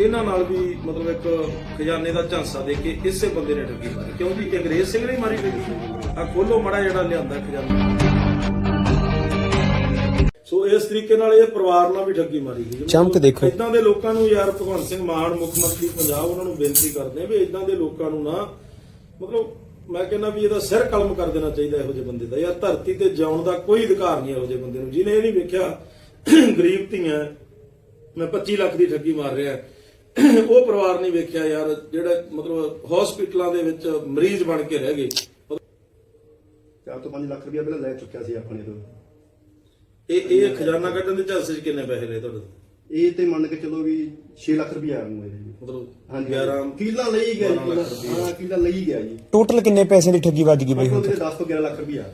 ਇਹਨਾਂ ਨਾਲ ਵੀ ਮਤਲਬ ਇੱਕ ਖਜ਼ਾਨੇ ਦਾ ਝਾਂਸਾ ਦੇ ਕੇ ਇਸੇ ਬੰਦੇ ਨੇ ਠੱਗੀ ਮਾਰੀ। ਕਿਉਂ ਜੀ ਅੰਗਰੇਜ਼ ਸਿੰਘ ਨੇ ਮਾਰੀ ਠੱਗੀ ਆ ਖੋਲੋ ਮੜਾ ਜਿਹੜਾ ਲਿਆਂਦਾ ਖਜ਼ਾਨਾ। ਸੋ ਇਸ ਤਰੀਕੇ ਨਾਲ ਇਹ ਪਰਿਵਾਰ ਨਾਲ ਵੀ ਠੱਗੀ ਮਾਰੀ ਗਈ। ਚਮਕ ਦੇਖੋ। ਇਦਾਂ ਦੇ ਲੋਕਾਂ ਨੂੰ ਯਾਰ ਭਗਵੰਤ ਸਿੰਘ ਮਾਨ ਮੁੱਖ ਮੰਤਰੀ ਪੰਜਾਬ ਉਹਨਾਂ ਨੂੰ ਬੇਨਤੀ ਕਰਦੇ ਵੀ ਇਦਾਂ ਦੇ ਲੋਕਾਂ ਨੂੰ ਨਾ ਮਤਲਬ ਮੈਂ ਕਹਿੰਦਾ ਵੀ ਇਹਦਾ ਸਿਰ ਕਲਮ ਕਰ ਦੇਣਾ ਚਾਹੀਦਾ ਇਹੋ ਜਿਹੇ ਬੰਦੇ ਦਾ। ਯਾਰ ਧਰਤੀ ਤੇ ਜਿਉਣ ਦਾ ਕੋਈ ਅਧਿਕਾਰ ਨਹੀਂ ਇਹੋ ਜਿਹੇ ਬੰਦੇ ਨੂੰ। ਜਿਹਨੇ ਇਹ ਨਹੀਂ ਵੇਖਿਆ ਗਰੀਬ ਧੀਆਂ ਮੈਂ 25 ਲੱਖ ਦੀ ਠੱਗੀ ਮਾਰ ਰਿਹਾ। ਉਹ ਪਰਿਵਾਰ ਨਹੀਂ ਵੇਖਿਆ ਯਾਰ ਜਿਹੜਾ ਮਤਲਬ ਹਸਪੀਟਲਾਂ ਦੇ ਵਿੱਚ ਮਰੀਜ਼ ਬਣ ਕੇ ਰਹਿ ਗਏ। ਚਾਰ ਤੋਂ 5 ਲੱਖ ਰੁਪਇਆ ਪਹਿਲਾਂ ਲੈ ਚੁੱਕਿਆ ਸੀ ਆਪਣੇ ਤੋਂ। ਇਹ ਇਹ ਖਜ਼ਾਨਾ ਕੱਢਣ ਦੇ ਝਾਂਸੇ 'ਚ ਕਿੰਨੇ ਪੈਸੇ ਲਏ ਤੁਹਾਡੇ? ਤੋਂ? ਇਹ ਤੇ ਮੰਨ ਕੇ ਚਲੋ ਵੀ 6 ਲੱਖ ਰੁਪਇਆ ਆ ਨੂੰ ਜੀ ਮਤਲਬ ਹਾਂਜੀ। 11 ਕਿੱਲਾ ਲਈ ਗਿਆ ਜੀ 12 ਲੱਖ ਕਿੱਲਾ। ਹਾਂ ਕਿੱਲਾ ਲਈ ਗਿਆ ਜੀ। ਟੋਟਲ ਕਿੰਨੇ ਪੈਸੇ ਦੀ ਠੱਗੀ ਵੱਜ ਗਈ ਬਈ ਹੁਣ ਮਤਲਬ 10 ਤੋਂ 11 ਲੱਖ ਰੁਪਇਆ।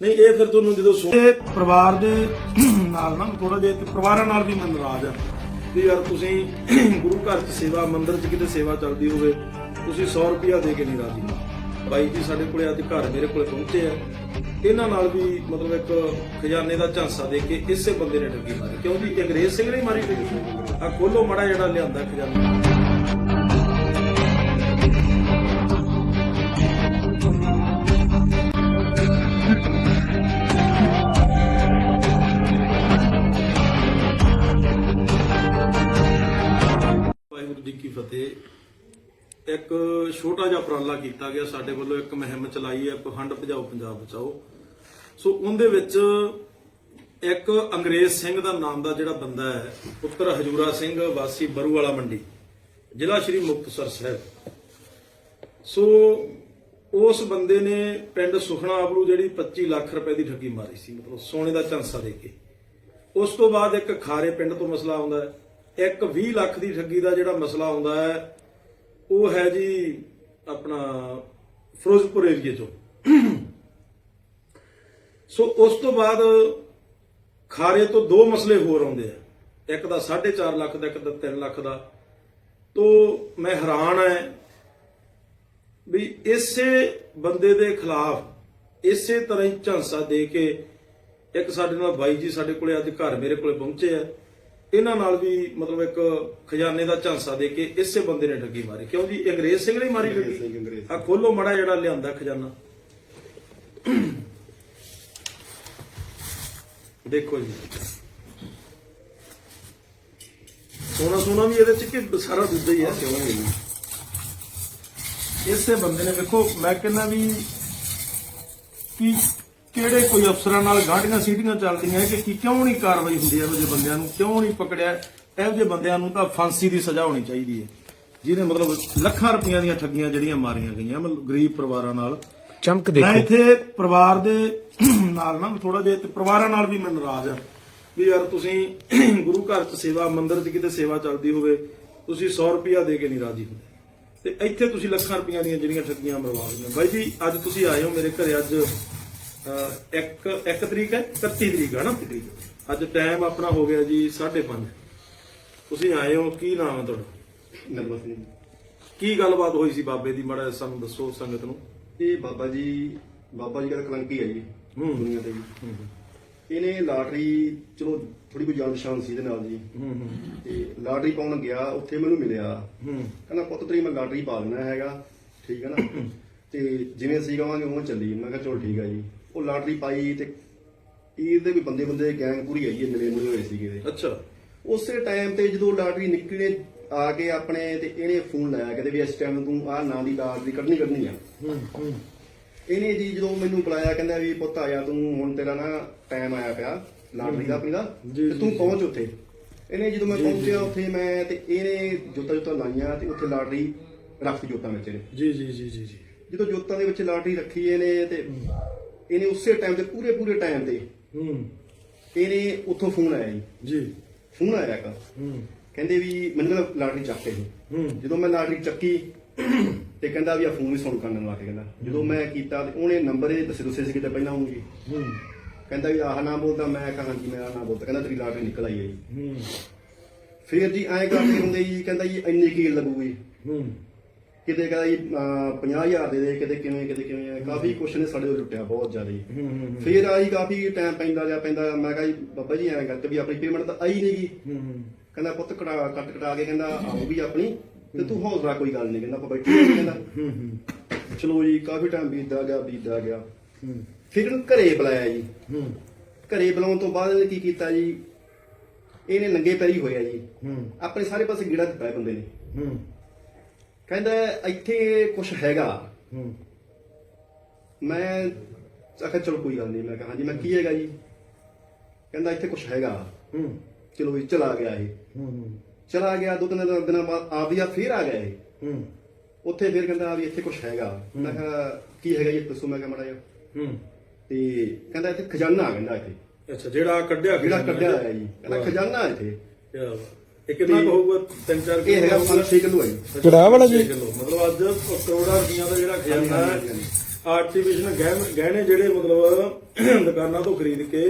ਨਹੀਂ ਇਹ ਫਿਰ ਤੁਹਾਨੂੰ ਜਦੋਂ ਸੁਣ ਇਹ ਪਰਿਵਾਰ ਦੇ ਨਾਲ ਨਾ ਥੋੜਾ ਜਿਹਾ ਪਰਿਵਾਰਾਂ ਨਾਲ ਵੀ ਮੈਂ ਨਾਰਾਜ਼ ਆ। ਵੀ ਯਾਰ ਤੁਸੀਂ ਗੁਰੂ ਘਰ 'ਚ ਸੇਵਾ, ਮੰਦਿਰ 'ਚ ਕਿਤੇ ਸੇਵਾ ਚੱਲਦੀ ਹੋਵੇ, ਤੁਸੀਂ 100 ਰੁਪਿਆ ਦੇ ਕੇ ਨਹੀਂ ਰਾਜੀ। ਬਾਈ ਜੀ ਸਾਡੇ ਕੋਲੇ ਅੱਜ ਘਰ ਮੇਰੇ ਕੋਲੇ ਪਹੁੰਚੇ ਆ। ਇਹਨਾਂ ਨਾਲ ਵੀ ਮਤਲਬ ਇੱਕ ਖਜ਼ਾਨੇ ਦਾ ਝਾਂਸਾ ਦੇ ਕੇ ਇਸੇ ਬੰਦੇ ਨੇ ਠੱਗੀ ਮਾਰੀ। ਕਿਉਂਕਿ ਅੰਗਰੇਜ਼ ਸਿੰਘ ਨੇ ਮਾਰੀ। ਠੱਗੀ ਆ ਖੋਲੋ ਮੜਾ ਜਿਹੜਾ ਲਿਆਂਦਾ ਖਜ਼ਾਨਾ। ਇੱਕ ਛੋਟਾ ਜਿਹਾ ਉਪਰਾਲਾ ਕੀਤਾ ਗਿਆ ਸਾਡੇ ਵੱਲੋਂ, ਇੱਕ ਮੁਹਿੰਮ ਚਲਾਈ ਹੈ ਪਖੰਡ ਭਜਾਓ, ਪੰਜਾਬ ਬਚਾਓ। ਸੋ ਉਹਦੇ ਵਿੱਚ ਇੱਕ ਅੰਗਰੇਜ਼ ਸਿੰਘ ਦਾ ਨਾਮ ਦਾ ਜਿਹੜਾ ਬੰਦਾ ਹੈ, ਪੁੱਤਰ ਹਜੂਰਾ ਸਿੰਘ, ਵਾਸੀ ਬਰੂਵਾਲਾ ਮੰਡੀ, ਜ਼ਿਲ੍ਹਾ ਸ਼੍ਰੀ ਮੁਕਤਸਰ ਸਾਹਿਬ। ਸੋ ਉਸ ਬੰਦੇ ਨੇ ਪਿੰਡ ਸੁਖਣਾ ਆਬਰੂ ਜਿਹੜੀ 25 ਲੱਖ ਰੁਪਏ ਦੀ ਠੱਗੀ ਮਾਰੀ ਸੀ, ਮਤਲਬ ਸੋਨੇ ਦਾ ਝਾਂਸਾ ਦੇ ਕੇ। ਉਸ ਤੋਂ ਬਾਅਦ ਇੱਕ ਖਾਰੇ ਪਿੰਡ ਤੋਂ ਮਸਲਾ ਆਉਂਦਾ ਹੈ। ਇੱਕ 20 ਲੱਖ ਦੀ ਠੱਗੀ ਦਾ ਜਿਹੜਾ ਮਸਲਾ ਆਉਂਦਾ ਹੈ ਉਹ ਹੈ ਜੀ ਆਪਣਾ ਫਿਰੋਜ਼ਪੁਰ ਏਰੀਏ ਚੋਂ। ਸੋ ਉਸ ਤੋਂ ਬਾਅਦ ਖਾਰੇ ਤੋਂ ਦੋ ਮਸਲੇ ਹੋਰ ਆਉਂਦੇ ਆ। ਇੱਕ ਦਾ 4.5 ਲੱਖ ਦਾ, ਇੱਕ ਦਾ 3 ਲੱਖ ਦਾ। ਤੋਂ ਮੈਂ ਹੈਰਾਨ ਐ ਵੀ ਇਸੇ ਬੰਦੇ ਦੇ ਖਿਲਾਫ ਇਸੇ ਤਰ੍ਹਾਂ ਹੀ ਝਾਂਸਾ ਦੇ ਕੇ ਇੱਕ ਸਾਡੇ ਨਾਲ ਬਾਈ ਜੀ ਸਾਡੇ ਕੋਲੇ ਅੱਜ ਘਰ ਮੇਰੇ ਕੋਲੇ ਪਹੁੰਚੇ ਆ। ਇਹਨਾਂ ਨਾਲ ਵੀ ਮਤਲਬ ਇੱਕ ਖਜ਼ਾਨੇ ਦਾ ਝਾਂਸਾ ਦੇ ਕੇ ਇਸੇ ਬੰਦੇ ਨੇ ਠੱਗੀ ਮਾਰੀ। ਕਿਉਂ ਜੀ? ਅੰਗਰੇਜ਼ ਸਿੰਘ ਨੇ ਮਾਰੀ ਠੱਗੀ? ਆ ਖੋਲੋ ਮੜਾ ਜਿਹੜਾ ਲਿਆਂਦਾ ਖਜ਼ਾਨਾ। ਦੇਖੋ ਜੀ। ਸੋਨਾ ਸੋਨਾ ਵੀ ਇਹਦੇ ਚ ਕਿ ਸਾਰਾ ਦੁੱਧ ਹੀ ਹੈ ਕਿਉਂ ਨਹੀਂ? ਇਸੇ ਬੰਦੇ ਨੇ ਵੇਖੋ ਮੈਂ ਕਹਿੰਦਾ ਵੀ ਕਿ ਕਿਹੜੇ ਕੋਈ ਅਫਸਰਾਂ ਨਾਲ ਗਾਂਢੀਆਂ ਸੀਟੀਆਂ ਚੱਲਦੀਆਂ ਕਿ ਕੀ ਕਿਉਂ ਨਹੀਂ ਕਾਰਵਾਈ ਹੁੰਦੀ ਇਹੋ ਜਿਹੇ ਬੰਦਿਆਂ ਨੂੰ? ਕਿਉਂ ਨਹੀਂ ਪਕੜਿਆ? ਇਹੋ ਜਿਹੇ ਬੰਦਿਆਂ ਨੂੰ ਤਾਂ ਫਾਂਸੀ ਦੀ ਸਜ਼ਾ ਹੋਣੀ ਚਾਹੀਦੀ ਹੈ। ਜਿਹਨੇ ਮਤਲਬ ਲੱਖਾਂ ਰੁਪਈਆਂ ਦੀਆਂ ਠੱਗੀਆਂ ਜਿਹੜੀਆਂ ਮਾਰੀਆਂ ਗਈਆਂ ਮਤਲਬ ਗਰੀਬ ਪਰਿਵਾਰਾਂ ਨਾਲ। ਚਮਕ ਮੈਂ ਦੇਖੋ। ਇੱਥੇ ਪਰਿਵਾਰ ਦੇ ਨਾਲ ਨਾ ਥੋੜਾ ਜਿਹਾ ਤੇ ਪਰਿਵਾਰਾਂ ਨਾਲ ਵੀ ਮੈਂ ਨਾਰਾਜ਼ ਆ ਵੀ ਯਾਰ ਤੁਸੀਂ ਗੁਰੂ ਘਰ 'ਚ ਸੇਵਾ ਮੰਦਿਰ 'ਚ ਕਿਤੇ ਸੇਵਾ ਚੱਲਦੀ ਹੋਵੇ ਤੁਸੀਂ 100 ਰੁਪਿਆ ਦੇ ਕੇ ਨਹੀਂ ਰਾਜੀ ਹੁੰਦੇ। ਤੇ ਇੱਥੇ ਤੁਸੀਂ ਲੱਖਾਂ ਰੁਪਈਆਂ ਦੀਆਂ ਜਿਹੜੀਆਂ ਠੱਗੀਆਂ ਮਰਵਾ ਦਿੰਦੇ ਬਾਈ ਜੀ ਅੱਜ ਤੁਸੀਂ ਆਏ ਹੋ ਮੇਰੇ ਘਰੇ ਅੱਜ ਇੱਕ ਇੱਕ ਤਰੀਕ ਹੈ 31 ਤਰੀਕ ਹੈ ਨਾ? ਅੱਜ ਟਾਈਮ ਆਪਣਾ ਹੋ ਗਿਆ ਜੀ 5:30 ਤੁਸੀਂ ਆਏ ਹੋ ਕੀ ਨਾਮ ਹੈ ਤੁਹਾਡਾ? ਨਰਮਸ ਸਿੰਘ। ਕੀ ਗੱਲਬਾਤ ਹੋਈ ਸੀ ਬਾਬੇ ਦੀ? ਮਾੜਾ ਸਾਨੂੰ ਦੱਸੋ ਸੰਗਤ ਨੂੰ। ਇਹ ਬਾਬਾ ਜੀ ਬਾਬਾ ਜੀ ਦਾ ਕਲੰਕੀ ਹੈ ਜੀ ਹੂੰ। ਦੁਨੀਆ ਤੇ ਵੀ ਇਹਨੇ ਲਾਟਰੀ ਚਲੋ ਥੋੜੀ ਕੋਈ ਜਾਣ ਪਛਾਣ ਸੀ ਇਹਦੇ ਨਾਲ ਜੀ। ਤੇ ਲਾਟਰੀ ਪਾਉਣ ਗਿਆ ਉੱਥੇ ਮੈਨੂੰ ਮਿਲਿਆ। ਹੂੰ। ਕਹਿੰਦਾ ਪੁੱਤ ਤੇਰੀ ਮੈਂ ਲਾਟਰੀ ਪਾ ਦੇਣਾ ਹੈਗਾ। ਠੀਕ ਹੈ ਨਾ? ਤੇ ਜਿਵੇਂ ਅਸੀਂ ਕਹਾਂਗੇ ਉਹ ਚੱਲੀ। ਮੈਂ ਕਿਹਾ ਚਲੋ ਠੀਕ ਹੈ ਜੀ। ਉਹ ਲਾਟਰੀ ਪਾਈ ਤੇ ਇਹਦੇ ਵੀ ਬੰਦੇ ਬੰਦੇ ਗੈਂਗ ਪੂਰੀ ਆਈ ਨਵੇਂ ਮੁਰੇ ਹੋਏ ਸੀਗੇ ਇਹਦੇ। ਅੱਛਾ। ਉਸੇ ਟਾਈਮ ਤੇ ਜਦੋਂ ਲਾਟਰੀ ਨਿਕਲੇ ਆ ਕੇ ਆਪਣੇ ਤੇ ਇਹਨੇ ਫੋਨ ਲਾਇਆ ਕਹਿੰਦੇ ਵੀ ਇਸ ਟਾਈਮ ਤੂੰ ਆਹ ਨਾਂ ਦੀ ਲਾਟਰੀ ਕੱਢਣੀ ਕੱਢਣੀ ਆ। ਹੂੰ ਹੂੰ। ਇਹਨੇ ਜੀ ਜਦੋਂ ਮੈਨੂੰ ਬੁਲਾਇਆ ਕਹਿੰਦਾ ਵੀ ਪੁੱਤ ਆ ਜਾ ਤੂੰ ਹੁਣ ਤੇਰਾ ਨਾ ਟਾਈਮ ਆਇਆ ਪਿਆ ਲਾਟਰੀ ਦਾ ਆਪਣੀ ਦਾ। ਤੇ ਤੂੰ ਪਹੁੰਚ ਉੱਥੇ। ਇਹਨੇ ਜਦੋਂ ਮੈਂ ਪਹੁੰਚਿਆ। ਉੱਥੇ ਮੈਂ ਤੇ ਇਹਨੇ ਜੋਤਾ ਜੋਤਾ ਲਾਈਆਂ ਤੇ ਉੱਥੇ ਲਾਟਰੀ ਰੱਖ ਜੋਤਾਂ ਵਿੱਚ ਇਹਨੇ। ਜੀ ਜੀ ਜੀ ਜੀ ਜੀ। ਜਦੋਂ ਜੋਤਾਂ ਦੇ ਵਿੱਚ ਲਾਟਰੀ ਰੱਖੀ ਇਹਨੇ ਤੇ ਇਹਨੇ ਉਸੇ ਟਾਈਮ ਤੇ ਪੂਰੇ ਪੂਰੇ ਟਾਈਮ ਤੇ ਹੂੰ। ਇਹਨੇ ਉੱਥੋਂ ਫੋਨ ਆਇਆ ਜੀ। ਜੀ। ਫੋਨ ਆਇਆ ਇੱਕ ਹੂੰ। ਕਹਿੰਦੇ ਵੀ ਮੈਨੂੰ ਕਹਿੰਦਾ ਲਾਟਰੀ ਚੱਕ ਕੇ ਜੀ ਹੂੰ। ਜਦੋਂ ਮੈਂ ਲਾਟਰੀ ਚੱਕੀ ਤੇ ਕਹਿੰਦਾ ਵੀ ਆ ਫੋਨ ਵੀ ਸੁਣ ਕਰਨ ਲੱਗ ਕਹਿੰਦਾ। ਜਦੋਂ ਮੈਂ ਕੀਤਾ ਤੇ ਉਹਨੇ ਨੰਬਰ ਇਹ ਦੱਸੇ ਦੱਸੇ ਸੀ ਕਿਤੇ ਪਹਿਲਾਂ ਹੋਊਗੀ ਹੂੰ। ਕਹਿੰਦਾ ਵੀ ਆਹ ਨਾ ਬੋਲਦਾ ਮੈਂ ਕਹਾਂ ਹਾਂਜੀ ਮੈਂ ਆਹ ਨਾ ਬੋਲਦਾ। ਕਹਿੰਦਾ ਤੇਰੀ ਲਾਟਰੀ ਨਿਕਲ ਆਈ ਹੈ ਜੀ। ਹੂੰ। ਫਿਰ ਜੀ ਐਂ ਕਰਦੇ ਹੁੰਦੇ ਜੀ ਕਹਿੰਦਾ ਜੀ ਇੰਨੀ ਕੀ ਲੱਗੂਗੀ ਹੂੰ। ਕਿਤੇ ਕਹਿੰਦਾ ਜੀ ਅਹ, 50000 ਦੇ ਦੇ ਕਿਤੇ ਕਿਵੇਂ ਕਿਤੇ ਕਿਵੇਂ। ਆ। ਕਾਫੀ ਕੁਛ ਨੇ ਸਾਡੇ ਤੋਂ ਲੁੱਟਿਆ ਬਹੁਤ ਜ਼ਿਆਦਾ। ਜੀ ਫਿਰ ਆਈ ਕਾਫੀ ਟਾਈਮ ਪੈਂਦਾ ਜਾਂ ਪੈਂਦਾ ਮੈਂ ਕਿਹਾ ਜੀ ਬਾਬਾ ਜੀ ਐਂ ਕਰਕੇ ਵੀ ਆਪਣੀ ਪੇਮੈਂਟ ਤਾਂ ਆਈ ਨਹੀਂਗੀ ਹੂੰ ਕਹਿੰਦਾ ਪੁੱਤ ਕਟਾ ਕੱਟ ਕਟਾ ਕੇ ਕਹਿੰਦਾ ਆਉ ਵੀ ਆਪਣੀ। ਤੇ ਤੂੰ ਹੌਸਲਾ ਕੋਈ ਗੱਲ ਨਹੀਂ ਕਹਿੰਦਾ ਆਪਾਂ ਬੈਠੇ ਹਾਂ ਕਹਿੰਦਾ ਚਲੋ ਜੀ ਕਾਫੀ ਟਾਈਮ ਬੀਤਦਾ ਗਿਆ ਬੀਤਦਾ ਗਿਆ। ਫਿਰ ਇਹਨੂੰ ਘਰੇ ਬੁਲਾਇਆ ਜੀ। ਘਰੇ ਬੁਲਾਉਣ ਤੋਂ ਬਾਅਦ ਇਹਨੇ ਕੀ ਕੀਤਾ ਜੀ? ਇਹਨੇ ਨੰਗੇ ਪੈਰੀ ਹੋਇਆ ਜੀ। ਆਪਣੇ ਸਾਰੇ ਪਾਸੇ ਗੀੜਾ ਦਿੱਤਾ ਬੰਦੇ ਨੇ। ਕਹਿੰਦਾ ਇੱਥੇ ਕੁਝ ਹੈਗਾ। ਹੂੰ। ਮੈਂ ਆਖਿਆ ਚਲੋ ਕੋਈ ਗੱਲ ਨਹੀਂ ਮੈਂ ਕਿਹਾ ਹਾਂਜੀ ਮੈਂ ਕੀ ਹੈਗਾ ਜੀ? ਕਹਿੰਦਾ ਇੱਥੇ ਕੁਝ ਹੈਗਾ। ਹੂੰ। ਚਲੋ ਜੀ ਚਲਾ ਗਿਆ ਇਹ। ਹੂੰ ਚਲਾ ਗਿਆ ਦੋ ਤਿੰਨ ਦਿਨ- ਬਾਅਦ ਆਪਦੀਆਂ ਫੇਰ ਆ ਗਿਆ ਇਹ। ਹੂੰ। ਉੱਥੇ ਫੇਰ ਕਹਿੰਦਾ ਵੀ ਇੱਥੇ ਕੁਝ ਹੈਗਾ। ਮੈਂ ਕਿਹਾ ਕੀ ਹੈਗਾ ਜੀ? ਦੱਸੋ ਮੈਂ ਕਿਹਾ ਮਾੜਾ ਜਿਹਾ। ਹੂੰ। ਤੇ ਕਹਿੰਦਾ ਇੱਥੇ ਖਜ਼ਾਨਾ ਕਹਿੰਦਾ ਇੱਥੇ। ਅੱਛਾ ਜਿਹੜਾ ਕੱਢਿਆ ਜਿਹੜਾ ਕੱਢਿਆ ਹੋਇਆ ਜੀ। ਕਹਿੰਦਾ ਖਜ਼ਾਨਾ ਇੱਥੇ। ਕਿਆ ਬਾਤ। ਇਹ ਕਿੰਨਾ ਕੁ ਹੋਊਗਾ ਤਿੰਨ ਚਾਰ ਇਹ ਹੈਗਾ ਹੋਊਗਾ? 5-6 ਕਿਲੋ ਹੈ ਜੀ ਕਿਹੜਾ ਵਾਲਾ ਜੀ? ਕਿੱਲੋ। ਮਤਲਬ ਅੱਜ ਕਰੋੜਾਂ ਰੁਪਈਆ ਦਾ ਜਿਹੜਾ ਖਜ਼ਾਨਾ ਹਾਂਜੀ, ਹੈ ਹਾਂਜੀ, ਗਹਿ- ਗਹਿਣੇ ਜਿਹੜੇ ਮਤਲਬ ਦੁਕਾਨਾਂ ਤੋਂ ਖਰੀਦ ਕੇ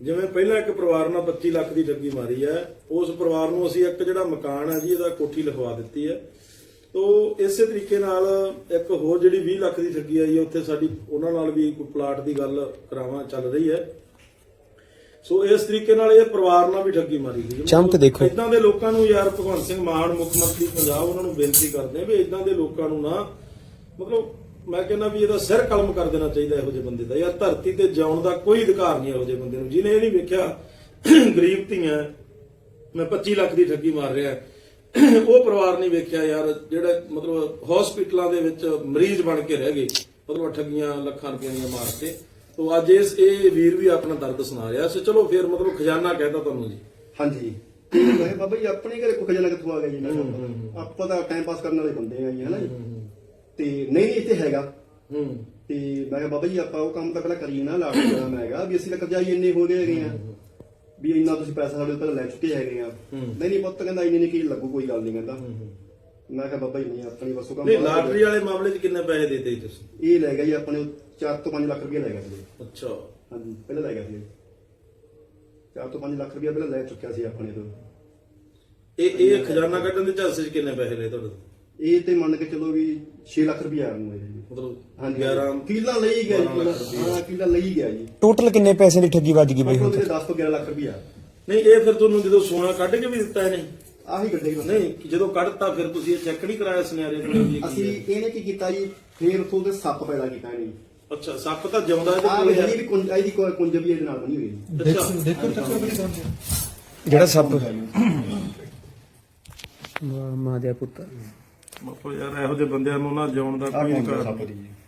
ਜਿਵੇਂ ਪਹਿਲਾਂ ਇੱਕ ਪਰਿਵਾਰ ਨਾਲ 25 ਲੱਖ ਦੀ ਠੱਗੀ ਮਾਰੀ ਹੈ ਉਸ ਪਰਿਵਾਰ ਨੂੰ ਅਸੀਂ ਇੱਕ ਜਿਹੜਾ ਮਕਾਨ ਹੈ ਜੀ ਇਹਦਾ ਕੋਠੀ ਲਿਖਵਾ ਦਿੱਤੀ ਹੈ ਤੋ ਇਸੇ ਤਰੀਕੇ ਨਾਲ ਇੱਕ ਹੋਰ ਜਿਹੜੀ 20 ਲੱਖ ਦੀ ਠੱਗੀ ਆਈ ਹੈ ਉੱਥੇ ਸਾਡੀ ਉਹਨਾਂ ਨਾਲ ਵੀ ਕੋਈ ਪਲਾਟ ਦੀ ਗੱਲ ਕਰਾਵਾਂ ਚੱਲ ਰਹੀ ਹੈ ਸੋ ਇਸ ਤਰੀਕੇ ਨਾਲ ਇਹ ਪਰਿਵਾਰ ਨਾਲ ਵੀ ਠੱਗੀ ਮਾਰੀ ਗਈ ਚਮਕ ਦੇਖੋ। ਇਦਾਂ ਦੇ ਲੋਕਾਂ ਨੂੰ ਯਾਰ ਭਗਵੰਤ ਸਿੰਘ ਮਾਨ ਮੁੱਖ ਮੰਤਰੀ ਪੰਜਾਬ ਉਹਨਾਂ ਨੂੰ ਬੇਨਤੀ ਕਰਦੇ ਆ ਵੀ ਇਦਾਂ ਦੇ ਲੋਕਾਂ ਨੂੰ ਨਾ ਮਤਲਬ ਮੈਂ ਕਹਿੰਦਾ ਵੀ ਇਹਦਾ ਸਿਰ ਕਲਮ ਕਰ ਦੇਣਾ ਚਾਹੀਦਾ ਇਹੋ ਜਿਹੇ ਬੰਦੇ ਦਾ ਯਾਰ ਧਰਤੀ ਤੇ ਜਿਉਣ ਦਾ ਕੋਈ ਅਧਿਕਾਰ ਨਹੀਂ ਇਹੋ ਜਿਹੇ ਬੰਦੇ ਨੂੰ। ਜਿਹਨੇ ਇਹ ਨਹੀਂ ਵੇਖਿਆ ਗਰੀਬ ਧੀਆਂ ਮੈਂ 25 ਲੱਖ ਦੀ ਠੱਗੀ ਮਾਰ ਰਿਹਾ ਉਹ ਪਰਿਵਾਰ ਨਹੀਂ ਵੇਖਿਆ ਯਾਰ ਜਿਹੜਾ ਮਤਲਬ ਹਸਪੀਟਲਾਂ ਦੇ ਵਿੱਚ ਮਰੀਜ਼ ਬਣ ਕੇ ਰਹਿ ਗਏ ਮਤਲਬ ਠੱਗੀਆਂ ਲੱਖਾਂ ਰੁਪਈਆਂ ਦੀਆਂ ਮਾਰ ਕੇ। ਤੋ ਅੱਜ ਇਸ ਇਹ ਵੀਰ ਵੀ ਆਪਣਾ ਦਰਦ ਸੁਣਾ ਰਿਹਾ ਸੋ। ਚਲੋ ਫਿਰ ਮਤਲਬ ਖਜ਼ਾਨਾ ਕਹਿਤਾ ਤੁਹਾਨੂੰ ਜੀ। ਹਾਂਜੀ। ਮੈਂ ਬਾਬਾ ਜੀ ਆਪਣੇ ਘਰੇ ਕੋਈ ਖਜ਼ਾਨਾ ਕਿੱਥੋਂ ਆ ਗਿਆ ਜੀ? ਕਿਹਾ ਆਪਾਂ ਤਾਂ ਟਾਈਮ ਪਾਸ ਕਰਨ ਵਾਲੇ ਬੰਦੇ ਆ ਜੀ ਹਨਾ ਜੀ? ਤੇ ਨਹੀਂ ਨਹੀਂ ਇੱਥੇ ਹੈਗਾ। ਹੂੰ। ਤੇ ਮੈਂ ਕਿਹਾ ਬਾਬਾ ਜੀ ਆਪਾਂ ਉਹ ਕੰਮ ਤਾਂ ਪਹਿਲਾਂ ਕਰੀਏ ਨਾ ਲਾਟ ਮੈਂ ਹੈਗਾ ਵੀ ਅਸੀਂ ਤਾਂ ਕਰਜ਼ਾਈ ਇੰਨੇ ਹੋ ਗਏ ਹੈਗੇ ਆ। ਵੀ ਇੰਨਾ ਤੁਸੀਂ ਪੈਸਾ ਸਾਡੇ ਤੋਂ ਪਹਿਲਾਂ ਲੈ ਚੁੱਕੇ ਹੈਗੇ ਆ। ਨਹੀਂ ਨਹੀਂ ਪੁੱਤ ਕਹਿੰਦਾ ਇੰਨੇ ਨਹੀਂ ਕੀ ਲੱਗੂ ਕੋਈ ਗੱਲ ਨਹੀਂ ਕਹਿੰਦਾ। ਮੈਂ ਕਿਹਾ ਬਾਬਾ ਜੀ ਨਹੀਂ ਆਪਣੀ ਵਸੋਂ ਕੰਮ ਨਹੀਂ ਬਾਹਰ ਲਾਟਰੀ ਵਾਲੇ ਮਾਮਲੇ 'ਚ ਕਿੰਨੇ ਪੈਸੇ ਦਿੱਤੇ ਜੀ ਤੁਸੀਂ? ਇਹ ਲੈ ਗਿਆ ਜੀ ਆਪਣੇ 4 ਤੋਂ 5 ਲੱਖ ਰੁਪਏ ਲੈ ਗਿਆ ਸੀ। ਅੱਛਾ। ਹਾਂਜੀ ਪਹਿਲਾਂ ਲੈ ਗਿਆ ਸੀ। 4 ਤੋਂ 5 ਲੱਖ ਰੁਪਏ ਪਹਿਲਾਂ ਲੈ ਚੁੱਕਿਆ ਸੀ ਆਪਣੇ ਤੋਂ। ਇਹ ਇਹ ਖਜ਼ਾਨਾ ਕੱਢਣ ਦੇ ਝਾਂਸੇ 'ਚ ਕਿੰਨੇ ਪੈਸੇ ਲਏ ਤੁਹਾਡੇ ਤੋਂ? ਇਹ ਤੇ ਮੰਨ ਕੇ ਚਲੋ ਵੀ 6 ਲੱਖ ਰੁਪਏ ਆ ਨੂੰ ਜੀ। ਮਤਲਬ ਹਾਂਜੀ। 11 ਕਿੱਲਾ ਲਈ ਗਿਆ ਜੀ 12 ਲੱਖ ਕਿੱਲਾ ਹਾਂ ਕਿੱਲਾ ਲਈ ਗਿਆ ਜੀ। ਟੋਟਲ ਕਿੰਨੇ ਪੈਸੇ ਦੀ ਠੱਗੀ ਵੱਜ ਗਈ ਬਈ ਹੁਣ ਮਤਲਬ 10 ਤੋਂ 11 ਲੱਖ ਰੁਪਏ ਨਹੀਂ ਇਹ ਫਿਰ ਤੁਹਾਨੂੰ ਜਦੋਂ ਸੋਨਾ ਕੱਢ ਕੇ ਵੀ ਦਿੱਤਾ ਇਹਨੇ? ਆਹੀ ਗੱਡੇ ਹੀ ਨਹੀਂ ਕਿ ਜਦੋਂ ਕੱਢਤਾ ਫਿਰ ਤੁਸੀਂ ਇਹ ਚੈੱਕ ਨਹੀਂ ਕਰਾਇਆ ਸੁਨਿਆਰੇ ਕੋਲ ਵੀ ਇਹ ਕੀ ਅਸੀਂ ਹੈ? ਇਹਨੇ ਕੀ ਕੀਤਾ ਜੀ? ਫੇਰ ਉਥੋਂ ਦੇ ਸੱਪ ਪੈਦਾ ਕੀਤਾ ਇਹਨੇ। ਅੱਛਾ ਸੱਪ ਤਾਂ ਜਿਉਂਦਾ ਇਹਦੇ ਆਹ ਕੋਲ ਹੈ ਵੀ ਕੁੰਜ ਇਹਦੀ ਕੋਈ ਕੁੰਜ ਵੀ ਇਹਦੇ ਨਾਲ ਬਣੀ ਹੋਈ ਹੈ ਅੱਛਾ। ਜਿਹੜਾ ਸੱਪ ਮਾਂ ਦੇ ਪੁੱਤ। ਮਤਲਬ ਯਾਰ ਇਹੋ ਜਿਹੇ ਬੰਦਿਆਂ ਨੂੰ ਨਾ ਜਿਉਣ ਦਾ ਕੋਈ ਸੱਪ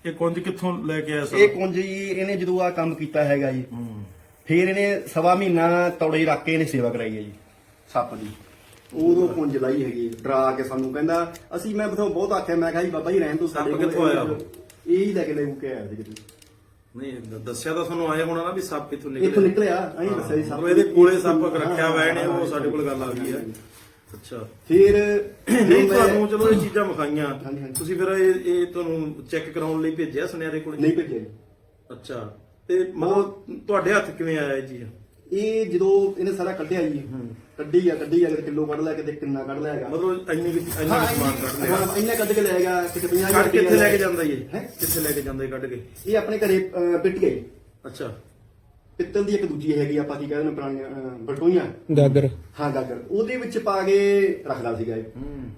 ਇਹ ਕੁੰਜ ਕਿੱਥੋਂ ਲੈ ਕੇ ਆਇਆ ਇਹ ਕੁੰਜ ਜੀ ਇਹਨੇ ਜਦੋਂ ਆ ਕੰਮ ਕੀਤਾ ਹੈਗਾ ਜੀ ਫੇਰ ਇਹਨੇ ਸਵਾ ਮਹੀਨਾ ਤੌੜੇ ਰੱਖ ਕੇ ਇਹਨੇ ਸੇਵਾ ਕਰਾਈ ਹੈ ਜੀ ਸੱਪ ਦੀ। ਉਦੋਂ ਕੁੰਜ ਲਾਈ ਹੈਗੀ ਡਰਾ ਕੇ ਸਾਨੂੰ ਕਹਿੰਦਾ ਅਸੀਂ ਮੈਂ ਬਥੋ ਬਹੁਤ ਆਖਿਆ ਮੈਂ ਕਿਹਾ ਜੀ ਬਾਬਾ ਜੀ ਰਹਿਣ ਤੋਂ ਸੱਪ ਕਿੱਥੋਂ ਆਇਆ ਉਹ? ਇਹ ਹੀ ਲੈ ਕੇ ਲੈ ਕੇ ਆਇਆ ਸੀ ਕਿਤੇ। ਨਹੀਂ ਦ- ਦੱਸਿਆ ਤਾਂ ਤੁਹਾਨੂੰ ਆਏ ਹੋਣਾ ਨਾ ਵੀ ਸੱਪ ਇੱਥੋਂ ਇੱਥੋਂ ਨਿਕਲੇ ਨਿਕਲਿਆ ਅਸੀਂ ਦੱਸਿਆ ਜੀ ਮਤਲਬ ਇਹਦੇ ਕੋਲੇ ਸੱਪ ਰੱਖਿਆ ਹੋਇਆ ਇਹਨੇ ਉਹ ਸਾਡੇ ਕੋਲ ਗੱਲ ਆ ਗਈ ਹੈ। ਅੱਛਾ। ਫਿਰ ਨਹੀਂ ਮੈਂ- ਤੁਹਾਨੂੰ ਚਲੋ ਇਹ ਚੀਜ਼ਾਂ ਵਿਖਾਈਆਂ। ਹਾਂਜੀ, ਹਾਂਜੀ। ਤੁਸੀਂ ਫਿਰ ਇਹ ਇਹ ਤੁਹਾਨੂੰ ਚੈੱਕ ਕਰਾਉਣ ਲਈ ਭੇਜਿਆ ਸੁਨਿਆਰੇ ਕੋਲ? ਨਹੀਂ ਭੇਜਿਆ ਜੀ। ਅੱਛਾ। ਤੇ ਮਤਲਬ ਤੁਹਾਡੇ ਹੱਥ ਕਿਵੇਂ ਆਇਆ ਇਹ ਚੀਜ਼? ਇਹ ਜਦੋਂ ਇਹਨੇ ਸਾਰਾ ਕੱਢਿਆ ਜੀ ਕੱਢੀ ਆ ਕੱਢੀ ਆ ਕਿਤੇ ਕਿਲੋ ਕੱਢ ਲਿਆ ਕਿਤੇ ਕਿੰਨਾ ਕੱਢ ਲਿਆਗਾ ਮਤਲਬ ਇੰਨੀ ਕੁ- ਇੰਨਾ ਕੁ ਸਮਾਨ ਕੱਢ ਲਿਆ। ਹਾਂ ਇੰਨੇ ਕੱਢ ਕੇ ਲੈ ਗਿਆ ਕਿਤੇ 50 ਕੱਢ ਕਿੱਥੇ ਲੈ ਕੇ ਜਾਂਦਾ ਜੀ ਹੈਂ? ਕਿੱਥੇ ਲੈ ਕੇ ਜਾਂਦਾ ਇਹ ਕੱਢ ਕੇ? ਇਹ ਆਪਣੇ ਘਰੇ ਅਹ, ਪਿੱਟ ਗਈ ਅੱਛਾ। ਪਿੱਤਲ ਦੀ ਇੱਕ ਦੂਜੀ ਹੈਗੀ ਆਪਾਂ ਕੀ ਕਹਿੰਦੇ ਨੇ ਪੁਰਾਣੀਆਂ ਅਹ, ਬਟੋਈਆਂ। ਗਾਗਰ। ਹਾਂ ਗਾਗਰ। ਉਹਦੇ ਵਿੱਚ ਪਾ ਕੇ ਰੱਖਦਾ ਸੀਗਾ ਇਹ।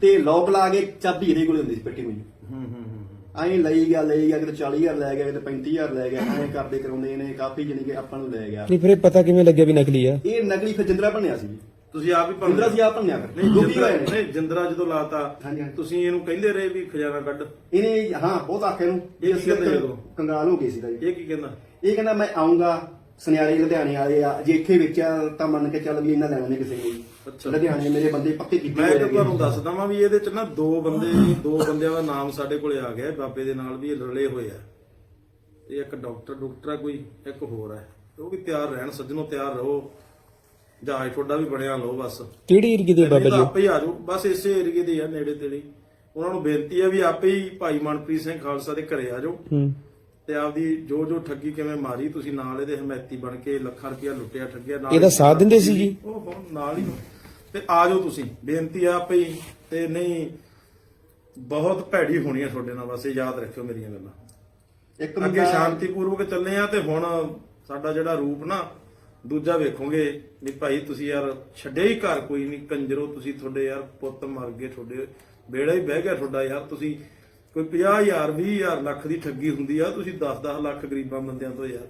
ਤੇ ਲੋਕ ਲਾ ਕੇ ਚਾਬੀ ਇਹਦੇ ਕੋਲ ਹੁੰਦੀ ਸੀ ਪੱਟੀ ਹੋਈ। ਹੂੰ ਹੂੰ ਹੂੰ। ਐਂ ਲਈ ਗਿਆ ਲਈ ਗਿਆ ਕਿਤੇ 40000 ਲੈ ਗਿਆ ਕਿਤੇ 35000 ਲੈ ਗਿਆ ਐਂ ਕਰਦੇ ਕਰਾਉਂਦੇ ਨੇ ਕਾਫੀ ਜਾਨੀ ਕਿ ਆਪਾਂ ਨੂੰ ਲੈ ਗਿਆ। ਨਹੀਂ ਫਿਰ ਇਹ ਪਤਾ ਕਿਵੇਂ ਲੱਗਿਆ ਵੀ ਨਕਲੀ ਆ? ਇਹ ਨਕਲੀ ਫਿਰ ਜਿੰਦਰਾ ਬਣਿਆ ਸੀ ਤੁਸੀਂ ਆਪ ਹੀ ਭੰਨ ਜਿੰਦਰਾ ਸੀ ਆਪ ਭੰਨਿਆ ਫਿਰ। ਨਹੀਂ ਜਿੰਦਰਾ ਹੋਏ ਨੇ। ਨਹੀਂ ਜਿੰਦਰਾ ਜਦੋਂ ਲਾਤਾ ਹਾਂਜੀ, ਹਾਂਜੀ। ਤੁਸੀਂ ਇਹਨੂੰ ਕਹਿੰਦੇ ਰਹੇ ਵੀ ਖਜ਼ਾਨਾ ਕੱਢ। ਇਹਨੇ ਹਾਂ ਬਹੁਤ ਆਖਿਆ ਨੂੰ ਇਹ ਕੀ ਕਹਿੰਦੇ ਜਦੋਂ? ਕੰਗਾਲ ਹੋ ਗਏ ਸੀ ਦਾ ਜੀ ਇਹ ਕੀ ਕਹਿੰਦਾ? ਇਹ ਕਹਿੰਦਾ ਮੈਂ ਆਉਂਗਾ ਸੁਨਿਆਰੇ ਲੁਧਿਆਣੇ ਵਾਲੇ ਆ ਜੇ ਇੱਥੇ ਵੇਚਿਆ ਤਾਂ ਮੰਨ ਕੇ ਚੱਲ ਵੀ ਇਹਨਾਂ ਲੈਣਾ ਨਹੀਂ ਕਿਸੇ ਨੇ। ਲੁਧਿਆਣੇ ਮੇਰੇ ਬੰਦੇ ਪੱਕੇ ਕੀਤੇ ਮੈਂ ਤਾਂ। ਤੁਹਾਨੂੰ ਦੱਸਦਾ ਵਾਂ ਵੀ ਇਹਦੇ ਚ ਨਾ ਦੋ ਬੰਦੇ ਦੋ ਬੰਦਿਆਂ ਦਾ ਨਾਮ ਸਾਡੇ ਕੋਲੇ ਆ ਗਿਆ ਬਾਬੇ ਦੇ ਨਾਲ ਵੀ ਇਹ ਰਲੇ ਹੋਏ ਆ। ਤੇ ਇੱਕ ਡਾਕਟਰ ਡਾਕਟਰ ਆ ਕੋਈ ਇੱਕ ਹੋਰ ਹੈ ਉਹ ਵੀ ਤਿਆਰ ਰਹਿਣ ਸੱਜਣੋ ਤਿਆਰ ਰਹੋ। ਜਹਾਜ਼ ਤੁਹਾਡਾ ਵੀ ਬਣਿਆ ਲਓ ਬਸ। ਕਿਹੜੀ ਏਰੀਏ ਦੇ ਬਾਬਾ ਤਾਂ ਜੀ ਆਪੇ ਹੀ ਆ ਜਾਓ। ਬਸ ਇਸੇ ਏਰੀਏ ਦੇ ਆ ਨੇੜੇ ਤੇੜੇ। ਹੀ। ਉਹਨਾਂ ਨੂੰ ਬੇਨਤੀ ਹੈ ਵੀ ਆਪੇ ਹੀ ਭਾਈ ਮਨਪ੍ਰੀਤ ਸਿੰਘ ਖਾਲਸਾ ਦੇ ਘਰੇ ਆ ਜਾਓ। ਹੂੰ। ਤੇ ਆਪਦੀ ਜੋ ਜੋ ਠੱਗੀ ਕਿਵੇਂ ਮਾਰੀ ਤੁਸੀਂ ਨਾਲ ਇਹਦੇ ਹਮਾਇਤੀ ਬਣ ਕੇ ਲੱਖਾਂ ਰੁਪਇਆ ਲੁੱਟਿਆ ਠੱਗਿਆ ਨਾਲ ਇਹਦਾ ਸਾਥ ਦਿੰਦੇ ਸੀ ਜੀ? ਉਹ ਨਾਲ ਹੀ। ਤੇ ਆ ਜਾਓ ਤੁਸੀਂ। ਬੇਨਤੀ ਆ ਹੀ ਤੇ ਨਹੀਂ ਬਹੁਤ ਭੈੜੀ ਹੋਣੀ ਹੈ ਤੁਹਾਡੇ ਨਾਲ ਬਸ ਇਹ ਯਾਦ ਰੱਖਿਓ ਮੇਰੀਆਂ ਗੱਲਾਂ। ਇੱਕ ਅੱਗੇ ਸ਼ਾਂਤੀਪੂਰਵਕ ਚੱਲੇ ਆ ਤੇ ਹੁਣ ਸਾਡਾ ਜਿਹੜਾ ਰੂਪ ਨਾ ਦੂਜਾ ਵੇਖੋਗੇ ਵੀ ਭਾਈ ਤੁਸੀਂ ਯਾਰ ਛੱਡਿਆ ਹੀ ਘਰ ਕੋਈ ਨਹੀਂ ਕੰਜਰੋ ਤੁਸੀਂ ਤੁਹਾਡੇ ਯਾਰ ਪੁੱਤ ਮਰ ਗਏ ਤੁਹਾਡੇ ਬੇੜਾ ਹੀ ਬਹਿ ਗਿਆ ਤੁਹਾਡਾ ਯਾਰ। ਤੁਸੀਂ ਕੋਈ 50000 20000 ਲੱਖ ਦੀ ਠੱਗੀ ਹੁੰਦੀ ਆ ਤੁਸੀਂ 10-10 ਲੱਖ ਗਰੀਬਾਂ ਬੰਦਿਆਂ ਤੋਂ ਯਾਰ।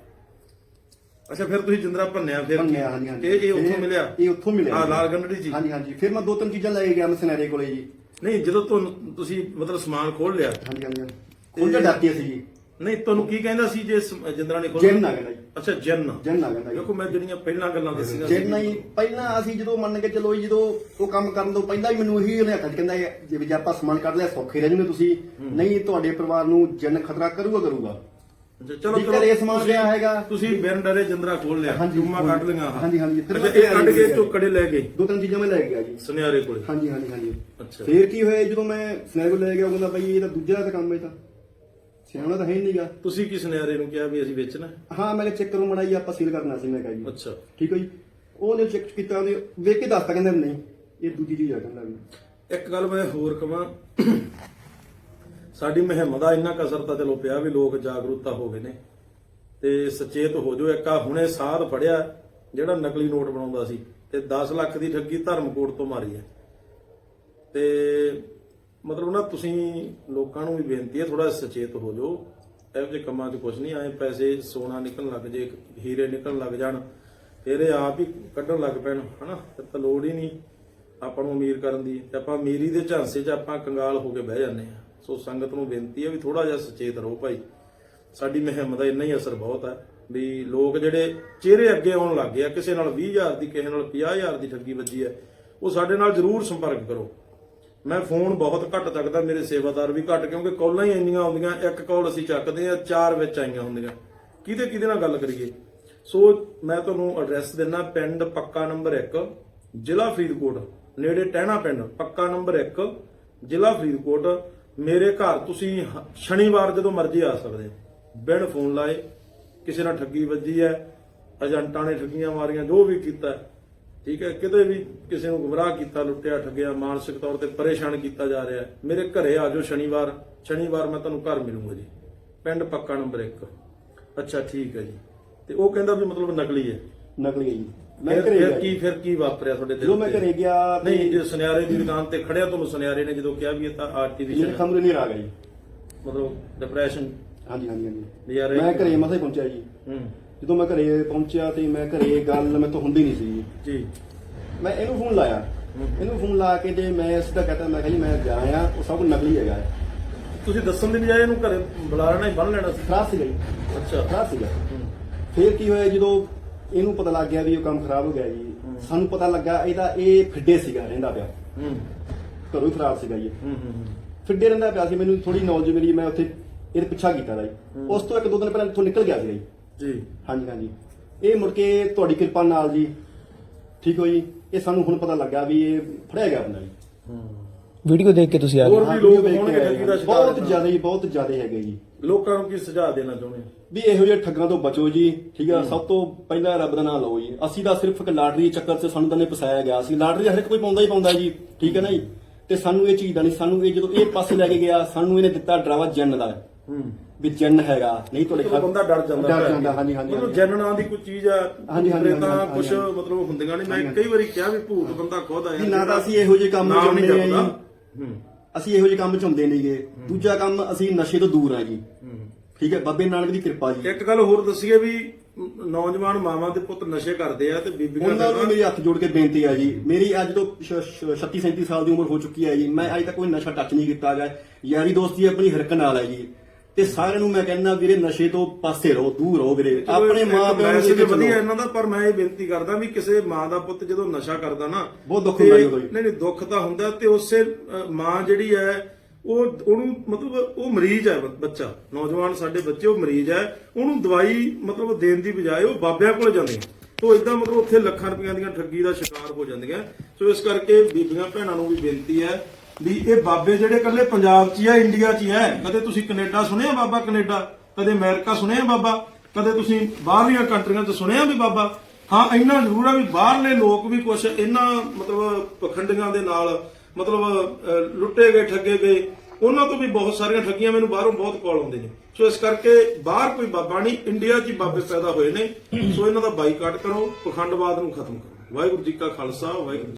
ਅੱਛਾ ਫਿਰ ਤੁਸੀਂ ਜਿੰਦਰਾ ਭੰਨਿਆ ਫਿਰ ਕੀ? ਭੰਨਿਆ, ਹਾਂਜੀ, ਹਾਂਜੀ। ਇਹ ਇਹ ਉੱਥੋਂ ਮਿਲਿਆ? ਇਹ ਉੱਥੋਂ ਮਿਲਿਆ ਹਾਂ ਜੀ। ਲਾਲ ਗੰਢੜੀ ਜੀ? ਹਾਂਜੀ ਹਾਂਜੀ। ਫਿਰ ਮੈਂ ਦੋ ਤਿੰਨ ਚੀਜ਼ਾਂ ਲੈ ਕੇ ਗਿਆ ਮਸਨੈਰੇ ਕੋਲੇ ਜੀ। ਨਹੀਂ ਜਦੋਂ ਤੁਹਾਨੂੰ ਤੁਸੀਂ ਮਤਲਬ ਸਮਾਨ ਖੋਲ ਲਿਆ। ਹਾਂਜੀ ਹਾਂਜੀ ਖੁੱਲ ਕੇ ਡਰਤੀ ਸੀ ਜੀ। ਨਹੀਂ ਤੁਹਾਨੂੰ ਕੀ ਕਹਿੰਦਾ ਸੀ ਜੇ ਜਿੰਦਰਾ ਨੇ ਖੋਲ ਜਿੰਨ ਨਾ ਕਹਿੰਦਾ ਜੀ। ਅੱਛਾ ਜਿੰਨ ਜਿੰਨ ਨਾ ਕਹਿੰਦਾ ਜੀ। ਦੇਖੋ ਮੈਂ ਜਿਹੜੀਆਂ ਪਹਿਲਾਂ ਗੱਲਾਂ ਦੱਸੀਆਂ ਸੀ। ਜਿੰਨ ਹੀ ਪਹਿਲਾਂ ਅਸੀਂ ਜਦੋਂ ਮੰਨ ਕੇ ਚੱਲੋ ਜੀ, ਜਦੋਂ ਉਹ ਕੰਮ ਕਰਨ ਤੋਂ ਪਹਿਲਾਂ ਹੀ ਮੈਨੂੰ ਇਹੀ ਉਹਨੇ ਹੱਥ ਕਹਿੰਦਾ ਜੇ ਵੀ ਆਪਾਂ ਸਮਾਨ ਕੱਢ ਲਿਆ ਸੌਖੇ ਰਹਿ ਜੂਗੇ ਤੁਸੀਂ। ਨਹੀਂ ਤੁਹਾਡੇ ਪਰਿਵਾਰ ਨੂੰ ਜਿੰਨ ਖਤਰਾ ਕਰੂਗਾ ਕਰੂਗਾ। ਚਲੋ ਵੀ ਘਰੇ ਸਮਾਨ ਹੈਗਾ। ਤੁਸੀਂ ਬਿਨ ਡਰੇ ਜਿੰਦਰਾ ਖੋਲ ਲਿਆ ਹਾਂਜੀ, ਜੁਮਾ ਕੱਢ ਆਹ। ਹਾਂਜੀ, ਹਾਂਜੀ, ਅੱਛਾ, ਇਹ ਕੱਢ ਕੇ ਲਿਆ। ਚੋਕੜੇ ਲੈ ਗਏ ਦੋ ਤਿੰਨ ਚੀਜ਼ਾਂ ਮੈਂ ਲੈ ਕੇ ਗਿਆ ਜੀ ਸੁਨਿਆਰੇ ਕੋਲੇ ਹਾਂਜੀ ਹਾਂਜੀ ਹਾਂਜੀ ਅੱਛਾ। ਫੇਰ ਕੀ ਹੋਇਆ ਜਦੋਂ ਮੈਂ ਸਨੈਪ ਲੈ ਗਿਆ ਉਹ ਕਹਿੰਦਾ ਬਈ ਇਹ ਤਾਂ ਦੂਜੇ ਦਾ ਤਾਂ ਕੰਮ ਹੈ ਤਾਂ ਸਿਆਣਾ ਤਾਂ ਹੈ ਹੀ ਨਹੀਂਗਾ ਤੁਸੀਂ ਕੀ ਸੁਨਿਆਰੇ ਨੂੰ ਕਿਹਾ ਵੀ ਅਸੀਂ ਵੇਚਣਾ ਹੈ? ਹਾਂ ਮੈਂ ਕਿਹਾ ਚੈੱਕ ਕਰੋ ਮੜਾ ਜੀ ਆਪਾਂ ਸੀਲ ਕਰਨਾ ਸੀ ਮੈਂ ਕਿਹਾ ਜੀ ਅੱਛਾ ਠੀਕ ਹੈ ਜੀ ਉਹਨੇ ਚੈੱਕ ਕੀਤਾ ਉਹਨੇ ਵੇਖ ਕੇ ਦੱਸਤਾ ਕਹਿੰਦਾ ਨਹੀਂ ਇਹ ਦੂਜੀ ਚੀਜ਼ ਆ ਕਹਿੰਦਾ ਵੀ ਇੱਕ ਗੱਲ ਮੈਂ ਹੋਰ ਕਵਾਂ ਸਾਡੀ ਮੁਹਿੰਮ ਦਾ ਇੰਨਾ ਕਸਰ ਤਾਂ ਚਲੋ ਪਿਆ ਵੀ ਲੋਕ ਜਾਗਰੂਕਤਾ ਹੋ ਗਏ ਨੇ। ਤੇ ਸਚੇਤ ਹੋ ਜਾਓ, ਇੱਕ ਆ ਹੁਣੇ ਸਾਧ ਫੜਿਆ ਜਿਹੜਾ ਨਕਲੀ ਨੋਟ ਬਣਾਉਂਦਾ ਸੀ, ਤੇ 10 ਲੱਖ ਦੀ ਠੱਗੀ ਧਰਮਕੋਟ ਤੋਂ ਮਾਰੀ ਹੈ। ਤੇ ਮਤਲਬ ਨਾ ਤੁਸੀਂ ਲੋਕਾਂ ਨੂੰ ਵੀ ਬੇਨਤੀ ਹੈ ਥੋੜਾ ਸਚੇਤ ਹੋ ਜਾਓ। ਇਹੋ ਜਿਹੇ ਕੰਮਾਂ 'ਚ ਕੁਝ ਨਹੀਂ ਆਏ ਪੈਸੇ ਸੋਨਾ ਨਿਕਲਣ ਲੱਗ ਜੇ ਹੀਰੇ ਨਿਕਲਣ ਲੱਗ ਜਾਣ, ਫਿਰ ਇਹ ਆਪ ਹੀ ਕੱਢਣ ਲੱਗ ਪੈਣ, ਹਨਾ? ਫਿਰ ਤਾਂ ਲੋੜ ਹੀ ਨਹੀਂ ਆਪਾਂ ਨੂੰ ਅਮੀਰ ਕਰਨ ਦੀ। ਤੇ ਆਪਾਂ ਅਮੀਰੀ ਦੇ ਝਾਂਸੇ 'ਚ ਆਪਾਂ ਕੰਗਾਲ ਹੋ ਕੇ ਬਹਿ ਜਾਂਦੇ ਆ ਸੋ ਸੰਗਤ ਨੂੰ ਬੇਨਤੀ ਹੈ ਵੀ ਥੋੜਾ ਜਿਹਾ ਸਚੇਤ ਰਹੋ ਭਾਈ। ਸਾਡੀ ਮੁਹਿੰਮ ਦਾ ਇੰਨਾ ਹੀ ਅਸਰ ਬਹੁਤ ਹੈ ਵੀ ਲੋਕ ਜਿਹੜੇ ਚਿਹਰੇ ਅੱਗੇ ਆਉਣ ਲੱਗ ਗਏ ਆ, ਕਿਸੇ ਨਾਲ 20000 ਦੀ, ਕਿਸੇ ਨਾਲ 50000 ਦੀ ਠੱਗੀ ਵੱਜੀ ਹੈ, ਉਹ ਸਾਡੇ ਨਾਲ ਜ਼ਰੂਰ ਸੰਪਰਕ ਕਰੋ। ਮੈਂ ਫੋਨ ਬਹੁਤ ਘੱਟ ਚੱਕਦਾ ਮੇਰੇ ਸੇਵਾਦਾਰ ਵੀ ਘੱਟ, ਕਿਉਂਕਿ ਕਾਲਾਂ ਹੀ ਇੰਨੀਆਂ ਆਉਂਦੀਆਂ, ਇੱਕ ਕਾਲ ਅਸੀਂ ਚੱਕਦੇ ਆ ਚਾਰ ਵਿੱਚ ਆਈਆਂ ਹੁੰਦੀਆਂ। ਕਿਹਦੇ ਕਿਹਦੇ ਨਾਲ ਗੱਲ ਕਰੀਏ? ਸੋ ਮੈਂ ਤੁਹਾਨੂੰ ਐਡਰੈਸ ਦਿੰਨਾ ਪਿੰਡ ਪੱਕਾ ਨੰਬਰ 1 ਜ਼ਿਲ੍ਹਾ ਫਰੀਦਕੋਟ, ਨੇੜੇ ਟਹਿਣਾ ਪਿੰਡ, ਪੱਕਾ ਨੰਬਰ 1 ਜ਼ਿਲ੍ਹਾ ਫਰੀਦਕੋਟ। ਮੇਰੇ ਘਰ ਤੁਸੀਂ ਹ- ਸ਼ਨੀਵਾਰ ਜਦੋਂ ਮਰਜ਼ੀ ਆ ਸਕਦੇ ਹੋ। ਬਿਨ ਫੋਨ ਲਾਏ ਕਿਸੇ ਨਾਲ ਠੱਗੀ ਵੱਜੀ ਹੈ ਏਜੰਟਾਂ ਨੇ ਠੱਗੀਆਂ ਮਾਰੀਆਂ ਜੋ ਵੀ ਕੀਤਾ ਹੈ, ਠੀਕ ਹੈ ਕਿਤੇ ਵੀ ਕਿਸੇ ਨੂੰ ਗੁੰਮਰਾਹ ਕੀਤਾ ਲੁੱਟਿਆ ਠੱਗਿਆ ਮਾਨਸਿਕ ਤੌਰ ਤੇ ਪਰੇਸ਼ਾਨ ਕੀਤਾ ਜਾ ਰਿਹਾ ਹੈ ਮੇਰੇ ਘਰੇ ਆ ਜਾਓ ਸ਼ਨੀਵਾਰ। ਸ਼ਨੀਵਾਰ ਮੈਂ ਤੁਹਾਨੂੰ ਘਰ ਮਿਲੂੰਗਾ ਜੀ। ਪਿੰਡ ਪੱਕਾ ਨੰਬਰ 1 ਅੱਛਾ ਠੀਕ ਹੈ ਜੀ। ਤੇ ਉਹ ਕਹਿੰਦਾ ਵੀ ਮਤਲਬ ਨਕਲੀ ਹੈ। ਨਕਲੀ ਹੈ ਜੀ। ਮੈਂ ਫਿਰ ਘਰੇ ਫਿਰ ਗਿਆ ਕੀ। ਫਿਰ ਕੀ ਵਾਪਰਿਆ ਤੁਹਾਡੇ ਦਿਲ ਜਦੋਂ ਮੈਂ ਤੇ? ਘਰੇ ਗਿਆ ਤੇ ਨਹੀਂ ਜੇ ਸੁਨਿਆਰੇ ਦੀ ਦੁਕਾਨ ਤੇ ਖੜਿਆ ਤੁਹਾਨੂੰ ਸੁਨਿਆਰੇ ਨੇ ਜਦੋਂ ਕਿਹਾ ਵੀ ਇਹ ਤਾਂ ਮੇਰੇ ਆਰਟੀਫੀਸ਼ੀਅਲ ਖਮਰੇ ਨਹੀਂ ਆ ਗਈ ਮਤਲਬ ਡਿਪਰੈਸ਼ਨ ਹਾਂਜੀ ਹਾਂਜੀ ਹਾਂਜੀ। ਮੈਂ ਘਰੇ ਮਸਾਂ ਹੀ ਪਹੁੰਚਿਆ ਜੀ। ਹੂੰ। ਜਦੋਂ ਮੈਂ ਘਰੇ ਪਹੁੰਚਿਆ ਤੇ ਮੈਂ ਘਰੇ ਗੱਲ ਮੈਂ ਤੋਂ ਹੁੰਦੀ ਨਹੀਂ ਸੀ। ਜੀ। ਮੈਂ ਇਹਨੂੰ ਫੋਨ ਲਾਇਆ। ਇਹਨੂੰ ਫੋਨ ਲਾ ਕੇ ਤੇ ਮੈਂ ਸਿੱਧਾ ਕਹਤਾ ਮੈਂ ਕਿਹਾ ਜੀ ਮੈਂ ਜਾ ਆਇਆ ਉਹ ਸਭ ਨਕਲੀ ਹੈਗਾ। ਹੈ। ਤੁਸੀਂ ਦੱਸਣ ਦੀ ਬਜਾਏ ਇਹਨੂੰ ਘਰੇ ਬੁਲਾ ਲੈਣਾ ਹੀ ਬੰਨ ਲੈਣਾ ਸੀ। ਖਰਾਬ ਸੀਗਾ ਜੀ ਅੱਛਾ। ਖਰਾਬ ਸੀਗਾ ਫਿਰ ਕੀ ਹੋਇਆ ਜਦੋਂ ਇਹਨੂੰ ਪਤਾ ਲੱਗ ਗਿਆ ਵੀ ਉਹ ਕੰਮ ਖਰਾਬ ਹੋ ਗਿਆ ਜੀ। ਸਾਨੂੰ ਪਤਾ ਲੱਗਾ ਇਹਦਾ ਇਹ ਫਿੱਡੇ ਸੀਗਾ ਰਹਿੰਦਾ ਪਿਆ। ਹੂੰ। ਘਰੋਂ ਹੀ ਖਰਾਬ ਸੀਗਾ ਜੀ। ਹੂੰ ਹੂੰ ਫਿੱਡੇ ਰਹਿੰਦਾ ਪਿਆ ਸੀ ਮੈਨੂੰ ਥੋੜੀ ਨੌਲੇਜ ਮਿਲੀ ਮੈਂ ਉੱਥੇ ਇਹਦੇ ਪਿੱਛਾ ਕੀਤਾ ਦਾ ਜੀ। ਉਸ ਤੋਂ ਇੱਕ ਦੋ ਦਿਨ ਪਹਿਲਾਂ ਇੱਥੋਂ ਨਿਕਲ ਗਿਆ ਸੀ ਜੀ। ਹਾਂਜੀ ਹਾਂਜੀ। ਇਹ ਮੁੜ ਕੇ ਤੁਹਾਡੀ ਕਿਰਪਾ ਨਾਲ ਜੀ ਠੀਕ ਹੋਈ ਇਹ ਸਾਨੂੰ ਹੁਣ ਪਤਾ ਲੱਗਾ ਵੀ ਇਹ ਫੜਿਆ ਗਿਆ ਬੰਦਾ ਜੀ। ਵੀਡੀਓ ਦੇਖ ਕੇ ਤੁਸੀਂ ਆ ਹੋਰ ਗਏ। ਵੀ ਲੋਕ ਵੀਡੀਓ ਵੇਖ ਹੋਣਗੇ ਕੇ ਠੱਗੀ ਦਾ ਸ਼ਿਕਾਰ ਬਹੁਤ। ਜ਼ਿਆਦਾ ਜੀ ਬਹੁਤ ਜ਼ਿਆਦਾ ਹੈਗੇ ਜੀ। ਲੋਕਾਂ ਨੂੰ ਕੀ ਸੁਝਾਅ ਦੇਣਾ ਚਾਹੁੰਦੇ ਹੋ? ਵੀ ਇਹੋ ਜਿਹੇ ਠੱਗਾਂ ਤੋਂ ਬਚੋ ਜੀ ਠੀਕ ਆ? ਸਭ ਤੋਂ ਪਹਿਲਾਂ ਰੱਬ ਦਾ ਨਾਮ ਲਓ ਜੀ। ਅਸੀਂ ਤਾਂ ਸਿਰਫ ਇੱਕ ਲਾਟਰੀ ਦੇ ਚੱਕਰ 'ਚ ਸਾਨੂੰ ਤਾਂ ਨੇ ਫਸਾਇਆ ਗਿਆ। ਸੀ ਲਾਟਰੀ ਹਰ ਇੱਕ ਕੋਈ ਪਾਉਂਦਾ ਹੀ ਪਾਉਂਦਾ ਜੀ ਠੀਕ ਹੈ ਨਾ ਜੀ? ਤੇ ਸਾਨੂੰ ਇਹ ਚੀਜ਼ ਦਾ ਨਹੀਂ ਸਾਨੂੰ ਇਹ ਜਦੋਂ ਇਹ ਪਾਸੇ ਲੈ ਕੇ ਗਿਆ ਸਾਨੂੰ ਇਹਨੇ ਦਿੱਤਾ ਡਰਾਵਾ ਜੰਨ ਦਾ। ਹੂੰ। ਵੀ ਜੰਨ ਹੈਗਾ। ਨਹੀਂ ਤੁਹਾਡੇ ਜਦੋਂ ਬੰਦਾ ਡਰ ਜਾਂਦਾ ਡਰ। ਜਾਂਦਾ ਹਾਂਜੀ ਹਾਂਜੀ ਮਤਲਬ ਹਾਂਜੀ। ਜਨਨਾਂ ਦੀ ਕੋਈ ਚੀਜ਼ ਆ ਹਾਂਜੀ, ਹਾਂਜੀ, ਹਾਂਜੀ, ਕੁਝ ਹਾਂਜੀ। ਮਤਲਬ ਹੁੰਦੀਆਂ ਨੇ ਮੈਂ ਕਈ ਵਾਰੀ ਕਿਹਾ ਵੀ ਭੂਤ ਬੰਦਾ ਖੁਦ ਆਇਆ ਵੀ ਨਾ ਤਾਂ ਅਸੀਂ ਇਹੋ ਜਿਹੇ ਕੰਮ ਨਾਮ ਨਹੀਂ ਆ ਜਪਦਾ। ਅਸੀਂ ਇਹੋ ਜਿਹੇ ਕੰਮ ਚ ਹੁੰਦੇ ਨਹੀਂਗੇ। ਦੂਜਾ ਕੰਮ ਅਸੀਂ ਨਸ਼ੇ ਤੋਂ ਦੂਰ ਆ ਜੀ ਠੀਕ ਹੈ ਬਾਬੇ ਨਾਨਕ ਦੀ ਕਿਰਪਾ ਜੀ। ਇੱਕ ਗੱਲ ਹੋਰ ਦੱਸੀਏ ਵੀ ਨੌਜਵਾਨ ਮਾਵਾਂ ਦੇ ਪੁੱਤ ਨਸ਼ੇ ਕਰਦੇ ਆ ਤੇ ਬੀਬੀਆਂ ਉਹਨਾਂ ਨੂੰ ਮੇਰੀ ਹੱਥ ਜੋੜ ਕੇ ਬੇਨਤੀ ਆ ਜੀ। ਮੇਰੀ ਅੱਜ ਤੋਂ 36 37 ਸਾਲ ਦੀ ਉਮਰ ਹੋ ਚੁੱਕੀ ਹੈ ਜੀ। ਮੈਂ ਅੱਜ ਤੱਕ ਕੋਈ ਨਸ਼ਾ ਟੱਚ ਨਹੀਂ ਕੀਤਾ ਹੈਗਾ। ਯਾਰੀ ਦੋਸਤੀ ਆਪਣੀ ਹਰਕ ਨਾਲ ਹੈ ਜੀ। ਤੇ ਸਾਰਿਆਂ ਨੂੰ ਮੈਂ ਕਹਿੰਦਾ ਵੀਰੇ ਨਸ਼ੇ ਤੋਂ ਪਾਸੇ ਰਹੋ ਦੂਰ ਰਹੋ ਵੀਰੇ। ਆਪਣੇ ਮਾਂ ਪਿਓ ਨੂੰ ਕੇ ਵਧੀਆ। ਇਹਨਾਂ ਦਾ ਪਰ ਮੈਂ ਇਹ ਬੇਨਤੀ ਕਰਦਾ ਵੀ ਕਿਸੇ ਮਾਂ ਦਾ ਪੁੱਤ ਜਦੋਂ ਨਸ਼ਾ ਕਰਦਾ ਨਾ ਬਹੁਤ ਦੁੱਖ ਹੁੰਦਾ ਉਦੋਂ। ਨਹੀਂ ਨਹੀਂ ਦੁੱਖ ਤਾਂ ਹੁੰਦਾ ਤੇ ਉਸੇ ਮਾਂ ਜਿਹੜੀ ਹੈ ਉਹ ਉਹਨੂੰ ਮਤਲਬ ਉਹ ਮਰੀਜ਼ ਹੈ ਬੱਚਾ। ਨੌਜਵਾਨ ਸਾਡੇ ਬੱਚੇ ਉਹ ਮਰੀਜ਼ ਹੈ। ਉਹਨੂੰ ਦਵਾਈ ਮਤਲਬ ਦੇਣ ਦੀ ਬਜਾਏ ਉਹ ਬਾਬਿਆਂ ਕੋਲ ਜਾਂਦੇ ਤੋ ਇਦਾਂ ਮਤਲਬ ਉੱਥੇ ਲੱਖਾਂ ਰੁਪਈਆਂ ਦੀਆਂ ਠੱਗੀ ਦਾ ਸ਼ਿਕਾਰ ਹੋ ਜਾਂਦੀਆਂ। ਸੋ ਇਸ ਕਰਕੇ ਬੀਬੀਆਂ ਭੈਣਾਂ ਨੂੰ ਵੀ ਬੇਨਤੀ ਹੈ ਵੀ ਇਹ ਬਾਬੇ ਜਿਹੜੇ ਇਕੱਲੇ ਪੰਜਾਬ 'ਚ ਹੀ ਆ ਇੰਡੀਆ 'ਚ ਹੀ ਹੈ ਕਦੇ ਤੁਸੀਂ ਕੈਨੇਡਾ ਸੁਣਿਆ ਬਾਬਾ ਕੈਨੇਡਾ? ਕਦੇ ਅਮਰੀਕਾ ਸੁਣਿਆ ਬਾਬਾ? ਕਦੇ ਤੁਸੀਂ ਬਾਹਰਲੀਆਂ ਕੰਟਰੀਆਂ 'ਚ ਸੁਣਿਆ ਵੀ ਬਾਬਾ? ਹਾਂ, ਇੰਨਾ ਜ਼ਰੂਰ ਆ ਵੀ ਬਾਹਰਲੇ ਲੋਕ ਵੀ ਕੁਝ ਇਹਨਾਂ ਮਤਲਬ ਪਖੰਡੀਆਂ ਦੇ ਨਾਲ, ਮਤਲਬ ਲੁੱਟੇ ਗਏ, ਠੱਗੇ ਗਏ। ਉਹਨਾਂ ਤੋਂ ਵੀ ਬਹੁਤ ਸਾਰੀਆਂ ਠੱਗੀਆਂ ਮੈਨੂੰ ਬਾਹਰੋਂ ਬਹੁਤ ਕਾਲ ਆਉਂਦੇ ਨੇ। ਸੋ ਇਸ ਕਰਕੇ ਬਾਹਰ ਕੋਈ ਬਾਬਾ ਨਹੀਂ ਇੰਡੀਆ 'ਚ ਹੀ ਬਾਬੇ ਪੈਦਾ ਹੋਏ ਨੇ। ਸੋ ਇਹਨਾਂ ਦਾ ਬਾਈਕਾਟ ਕਰੋ, ਪਖੰਡਵਾਦ ਨੂੰ ਖਤਮ ਕਰੋ। ਵਾਹਿਗੁਰੂ ਜੀ ਕਾ ਖਾਲਸਾ, ਵਾਹਿਗੁਰੂ ਜੀ